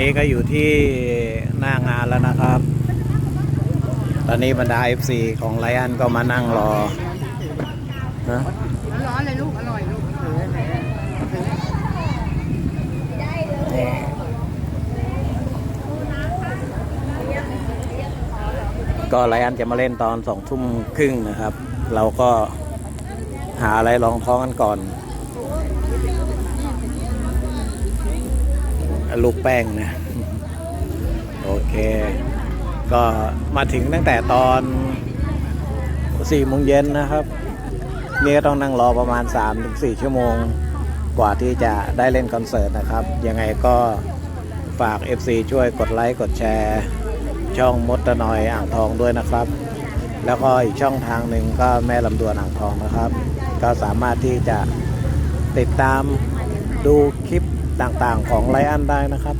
นี้ก็อยู่ที่หน้างานแล้วนะครับ ตอนนี้บรรดา FC ของไลอันก็มานั่งรอนะร้อนเลยลูก อร่อยลูกก็ไลอันจะมาเล่นตอนสองทุ่มครึ่งนะครับ เราก็หาอะไรรองท้องกันก่อน ลูกแป้งนะ โอเค ก็มาถึงตั้งแต่ตอน4โมงเย็นนะครับ นี่ก็ต้องนั่งรอประมาณ 3-4 ชั่วโมงกว่าที่จะได้เล่นคอนเสิร์ตนะครับ ยังไงก็ฝาก FC ช่วยกดไลค์ กดแชร์ ช่องมดตะนอยอ่างทองด้วยนะครับ แล้วก็อีกช่องทางหนึ่งก็แม่ลำดวนอ่างทองนะครับ ก็สามารถที่จะติดตามดูคลิป ต่างๆของไลอันได้นะครับ